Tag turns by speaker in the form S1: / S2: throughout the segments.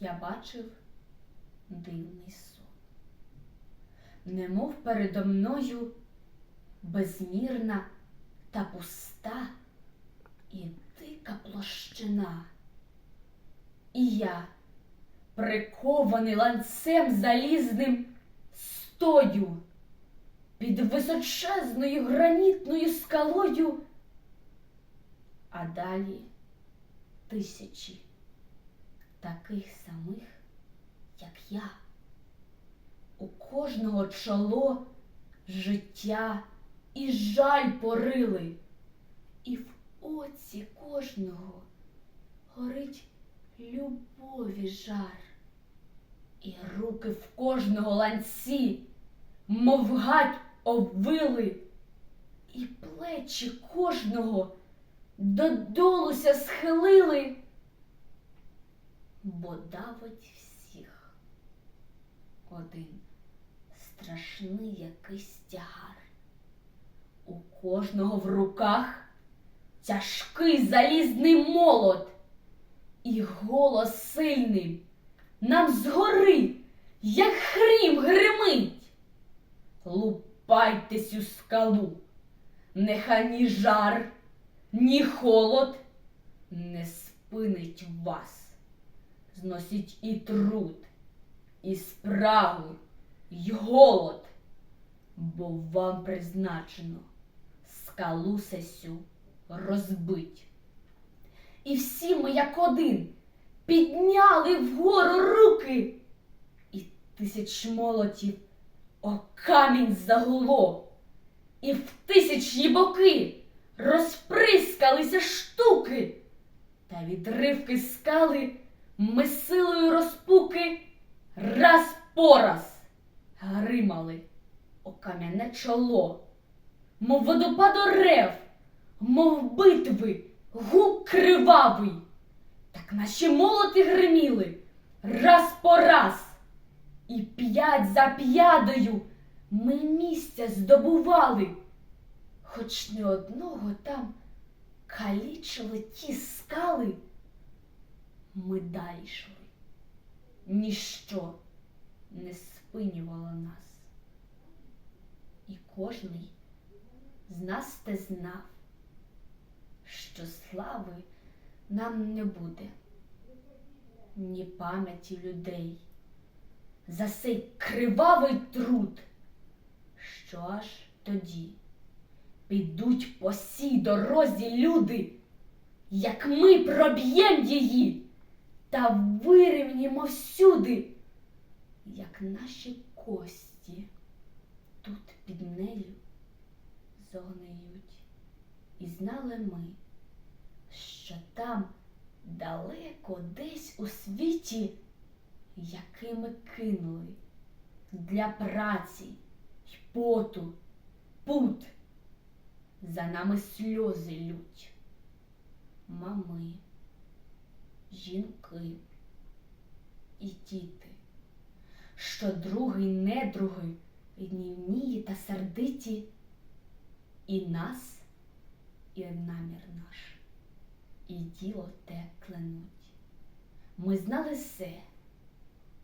S1: я бачив дивний сон. Немов передо мною безмірна та пуста і дика площина. І я, прикований ланцем залізним, стою під височезною гранітною скалою, а далі тисячі таких самих, як я. У кожного чоло життя і жаль порили, і в оці кожного горить любові жар, і руки в кожного ланці, мов гать обвили, і плечі кожного додолуся схилили, бо давить всіх один страшний якийсь тягар. У кожного в руках тяжкий залізний молот, і голос сильний нам згори, як хрім гримить. Лупайтесь у скалу, нехай ні жар, ні холод не спинить вас. Зносіть і труд, і спрагу, й голод, бо вам призначено скалу сесю розбить. І всі ми, як один, підняли вгору руки, і тисяч молотів о камінь загуло, і в тисячі боки розприскалися штуки, та відривки скали ми силою розпуки раз по раз гримали о кам'яне чоло, мов водопад орев, мов битви, гук кривавий. Так наші молоти гриміли раз по раз, і п'ять за п'ядою ми місця здобували, хоч не одного там калічили ті скали. Ми далі йшли. Ніщо не спинювало нас. І кожний з нас те знав, що слави нам не буде, ні пам'яті людей за сей кривавий труд, що аж тоді підуть по сій дорозі люди, як ми проб'єм її та вирівнімо всюди, як наші кості тут під нею зогниють. І знали ми, що там далеко десь у світі, який ми кинули для праці й поту, пут, за нами сльози лють, мами, жінки і діти, що другий недруги гнівніє та сердиті, і нас, і намір наш, і діло те кленуть. Ми знали все,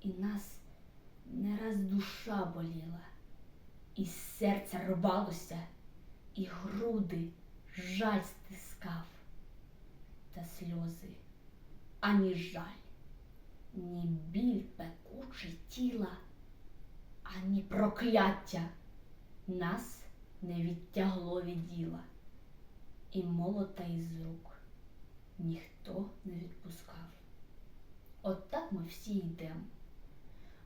S1: і нас не раз душа боліла, і серце рвалося, і груди жаль стискав, та сльози ані жаль, ні біль пекучий тіла, ані прокляття нас не відтягло від діла, і молота із рук ніхто не відпускав. От так ми всі йдемо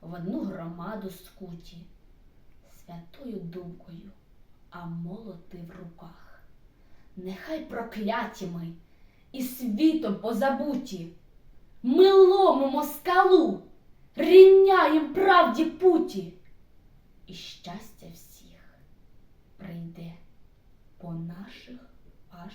S1: в одну громаду скуті, святою думкою, а молоти в руках. Нехай прокляті ми і світом позабуті. Ми ломимо скалу, рівняєм правді путі, і щастя всіх прийде по наших аж